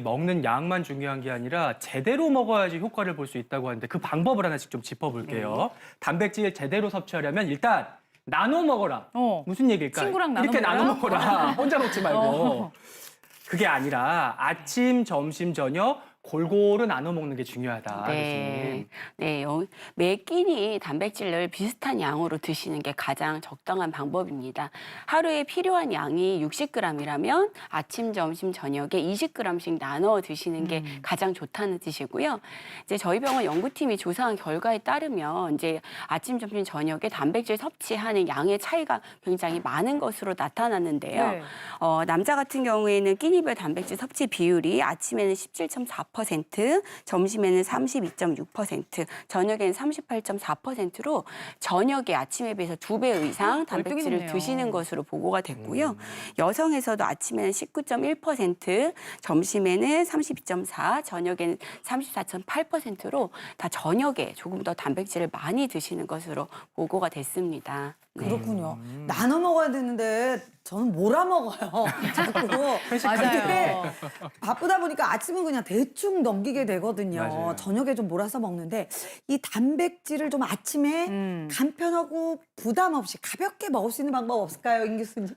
먹는 양만 중요한 게 아니라 제대로 먹어야지 효과를 볼 수 있다고 하는데 그 방법을 하나씩 좀 짚어볼게요. 네. 단백질 제대로 섭취하려면 일단 나눠 먹어라. 어. 무슨 얘기일까요? 친구랑 나눠 이렇게 나눠 먹어라? 먹어라. 혼자 먹지 말고. 어. 그게 아니라 아침, 점심, 저녁 골고루 나눠 먹는 게 중요하다. 네, 교수님. 네, 여- 매 끼니 단백질을 비슷한 양으로 드시는 게 가장 적당한 방법입니다. 하루에 필요한 양이 60g이라면 아침, 점심, 저녁에 20g씩 나눠 드시는 게 음. 가장 좋다는 뜻이고요. 이제 저희 병원 연구팀이 조사한 결과에 따르면 이제 아침, 점심, 저녁에 단백질 섭취하는 양의 차이가 굉장히 많은 것으로 나타났는데요. 네. 어, 남자 같은 경우에는 끼니별 단백질 섭취 비율이 아침에는 17.4%, 점심에는 32.6%, 저녁에는 38.4%로 저녁에 아침에 비해서 두 배 이상 단백질을. 드시는 것으로 보고가 됐고요. 여성에서도 아침에는 19.1%, 점심에는 32.4, 저녁에는 34.8%로 다 저녁에 조금 더 단백질을 많이 드시는 것으로 보고가 됐습니다. 네. 그렇군요. 나눠 먹어야 되는데 저는 몰아 먹어요. 자꾸. 맞아요. 바쁘다 보니까 아침은 그냥 대충 넘기게 되거든요. 맞아요. 저녁에 좀 몰아서 먹는데 이 단백질을 좀 아침에 음. 간편하고 부담 없이 가볍게 먹을 수 있는 방법 없을까요, 임 교수님?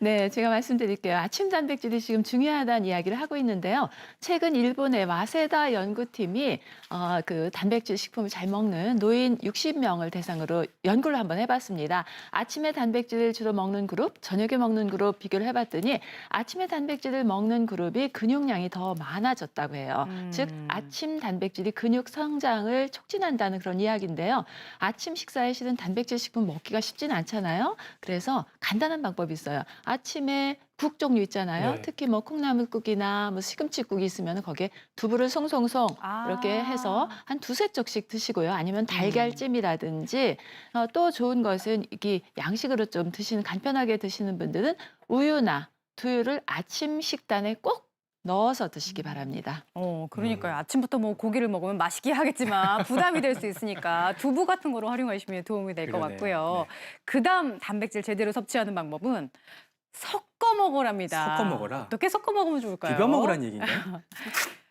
네, 제가 말씀드릴게요. 아침 단백질이 지금 중요하다는 이야기를 하고 있는데요. 최근 일본의 와세다 연구팀이 어, 그 단백질 식품을 잘 먹는 노인 60명을 대상으로 연구를 한번 해봤습니다. 아침에 단백질을 주로 먹는 그룹, 저녁에 먹는 그룹 비교를 해봤더니 아침에 단백질을 먹는 그룹이 근육량이 더 많아졌다고 해요. 음. 즉 아침 단백질이 근육 성장을 촉진한다는 그런 이야기인데요. 아침 식사에 실은 단백질 식품 먹기가 쉽진 않잖아요. 그래서 간단한 방법이 있어요. 아침에 국 종류 있잖아요. 네. 특히 뭐 콩나물국이나 뭐 시금치국이 있으면 거기에 두부를 송송송 아. 이렇게 해서 한 두세 쪽씩 드시고요. 아니면 음. 달걀찜이라든지 어, 또 좋은 것은 이게 양식으로 좀 드시는 간편하게 드시는 분들은 우유나 두유를 아침 식단에 꼭 넣어서 드시기 바랍니다. 어, 그러니까요. 아침부터 뭐 고기를 먹으면 맛있게 하겠지만 부담이 될 수 있으니까 두부 같은 거로 활용하시면 도움이 될 것 그러네요. 같고요. 그다음 단백질 제대로 섭취하는 방법은 섞어 먹으랍니다. 섞어 먹어라. 어떻게 섞어 먹으면 좋을까요? 비벼 먹으란 얘기인가요?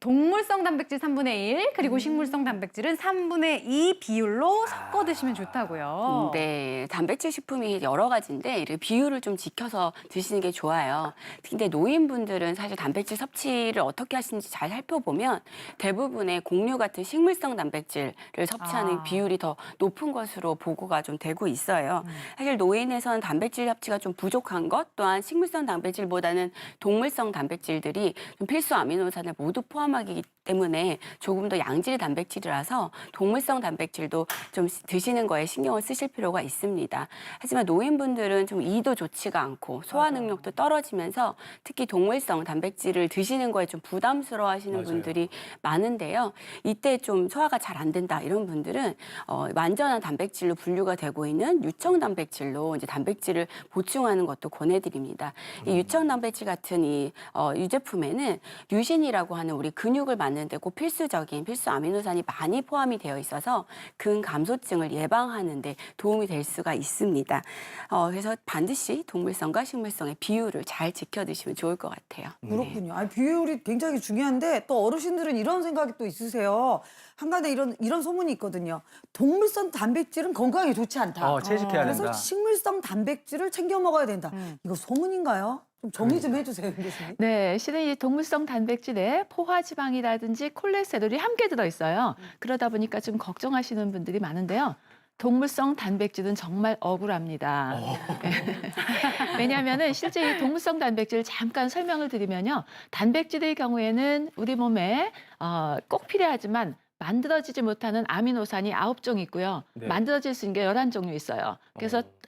동물성 단백질 3분의 1 그리고 식물성 단백질은 3분의 2 비율로 섞어 드시면 좋다고요. 네, 단백질 식품이 여러 가지인데 이렇게 비율을 좀 지켜서 드시는 게 좋아요. 근데 노인분들은 사실 단백질 섭취를 어떻게 하시는지 잘 살펴보면 대부분의 곡류 같은 식물성 단백질을 섭취하는 아. 비율이 더 높은 것으로 보고가 좀 되고 있어요. 음. 사실 노인에서는 단백질 섭취가 좀 부족한 것 또한 식물성 단백질보다는 동물성 단백질들이 좀 필수 아미노산을 모두 포함 하기 때문에 조금 더 양질의 단백질이라서 동물성 단백질도 좀 드시는 거에 신경을 쓰실 필요가 있습니다. 하지만 노인분들은 좀 이도 좋지가 않고 소화 능력도 떨어지면서 특히 동물성 단백질을 드시는 거에 좀 부담스러워 하시는 맞아요. 분들이 많은데요. 이때 좀 소화가 잘 안 된다 이런 분들은 어, 완전한 단백질로 분류가 되고 있는 유청 단백질로 이제 단백질을 보충하는 것도 권해드립니다. 이 유청 단백질 같은 이 어, 유제품에는 류신이라고 하는 우리 근육을 만드는 데 꼭 필수적인 필수 아미노산이 많이 포함이 되어 있어서 근 감소증을 예방하는 데 도움이 될 수가 있습니다. 어, 그래서 반드시 동물성과 식물성의 비율을 잘 지켜 드시면 좋을 것 같아요. 그렇군요. 아, 비율이 굉장히 중요한데 또 어르신들은 이런 생각이 또 있으세요. 한간에 이런 이런 소문이 있거든요. 동물성 단백질은 건강에 좋지 않다. 어, 채식해야 그래서 된다. 식물성 단백질을 챙겨 먹어야 된다. 음. 이거 소문인가요? 좀 정리 좀 해주세요, 임 교수님. 네, 실은 이 동물성 단백질에 포화 지방이라든지 콜레스테롤이 함께 들어있어요. 그러다 보니까 좀 걱정하시는 분들이 많은데요. 동물성 단백질은 정말 억울합니다. 왜냐하면 실제 이 동물성 단백질 잠깐 설명을 드리면요. 단백질의 경우에는 우리 몸에 어, 꼭 필요하지만 만들어지지 못하는 아미노산이 아홉 종 있고요. 네. 만들어질 수 있는 게 열한 종류 있어요. 그래서 어.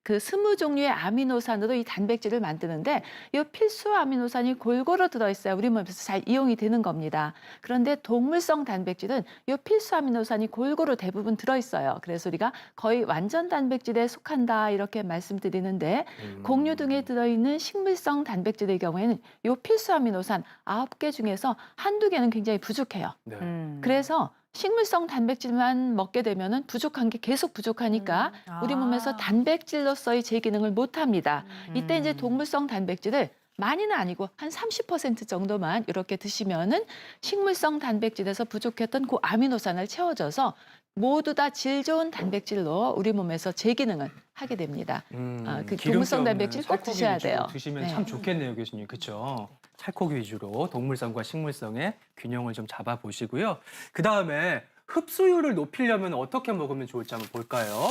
아, 그 스무 종류의 아미노산으로 이 단백질을 만드는데 이 필수 아미노산이 골고루 들어있어야 우리 몸에서 잘 이용이 되는 겁니다. 그런데 동물성 단백질은 이 필수 아미노산이 골고루 대부분 들어있어요. 그래서 우리가 거의 완전 단백질에 속한다 이렇게 말씀드리는데 음. 곡류 등에 들어있는 식물성 단백질의 경우에는 이 필수 아미노산 아홉 개 중에서 한두 개는 굉장히 부족해요. 네. 음. 그래서 식물성 단백질만 먹게 되면은 부족한 게 계속 부족하니까 음. 우리 아. 몸에서 단백질로서의 제 기능을 못 합니다. 이때 이제 음. 동물성 단백질을 많이는 아니고 한 30% 정도만 이렇게 드시면은 식물성 단백질에서 부족했던 그 아미노산을 채워줘서 모두 다 질 좋은 단백질로 우리 몸에서 재기능을 하게 됩니다. 음, 아, 그 기름기 동물성 없는 단백질 꼭 살코기 드셔야 돼요. 드시면 네. 참 좋겠네요, 교수님. 그렇죠? 살코기 위주로 동물성과 식물성의 균형을 좀 잡아 보시고요. 그 다음에 흡수율을 높이려면 어떻게 먹으면 좋을지 한번 볼까요?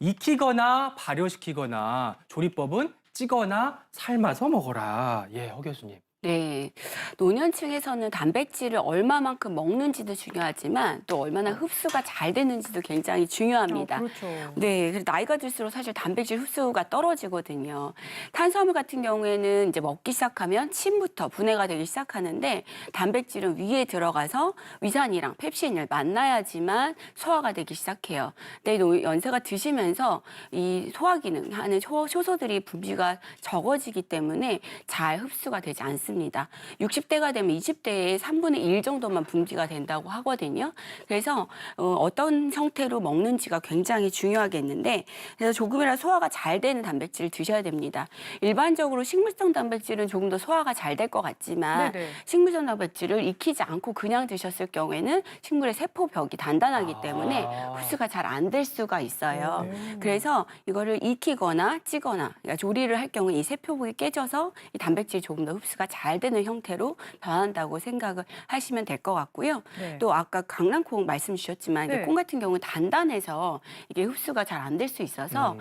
익히거나 발효시키거나 조리법은 찌거나 삶아서 먹어라. 예, 허 교수님. 네. 노년층에서는 단백질을 얼마만큼 먹는지도 중요하지만 또 얼마나 흡수가 잘 되는지도 굉장히 중요합니다. 그렇죠. 네, 그래서 나이가 들수록 사실 단백질 흡수가 떨어지거든요. 탄수화물 같은 경우에는 이제 먹기 시작하면 침부터 분해가 되기 시작하는데 단백질은 위에 들어가서 위산이랑 펩신을 만나야지만 소화가 되기 시작해요. 근데 노- 연세가 드시면서 이 소화 기능 하는 효- 효소들이 분비가 적어지기 때문에 잘 흡수가 되지 않습니다. 60대가 되면 20대의 3분의 1 정도만 분비가 된다고 하거든요. 그래서 어, 떤 형태로 먹는지가 굉장히 중요하겠는데 그래서 조금이라도 소화가 잘 되는 단백질을 드셔야 됩니다. 일반적으로 식물성 단백질은 조금 더 소화가 잘 될 것 같지만 네네. 식물성 단백질을 익히지 않고 그냥 드셨을 경우에는 식물의 세포벽이 단단하기 아. 때문에 흡수가 잘 안 될 수가 있어요. 네. 그래서 이거를 익히거나 찌거나 그러니까 조리를 할 경우에 이 세포벽이 깨져서 이 단백질이 조금 더 흡수가 잘 되는 형태로 변한다고 생각을 하시면 될 것 같고요. 네. 또 아까 강낭콩 말씀 주셨지만 네. 콩 같은 경우는 단단해서 이게 흡수가 잘 안 될 수 있어서 음.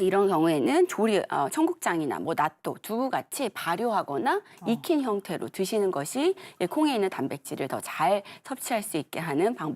이런 경우에는 조리 어, 청국장이나 뭐 낫또 두부 같이 발효하거나 어. 익힌 형태로 드시는 것이 이 콩에 있는 단백질을 더 잘 섭취할 수 있게 하는 방법.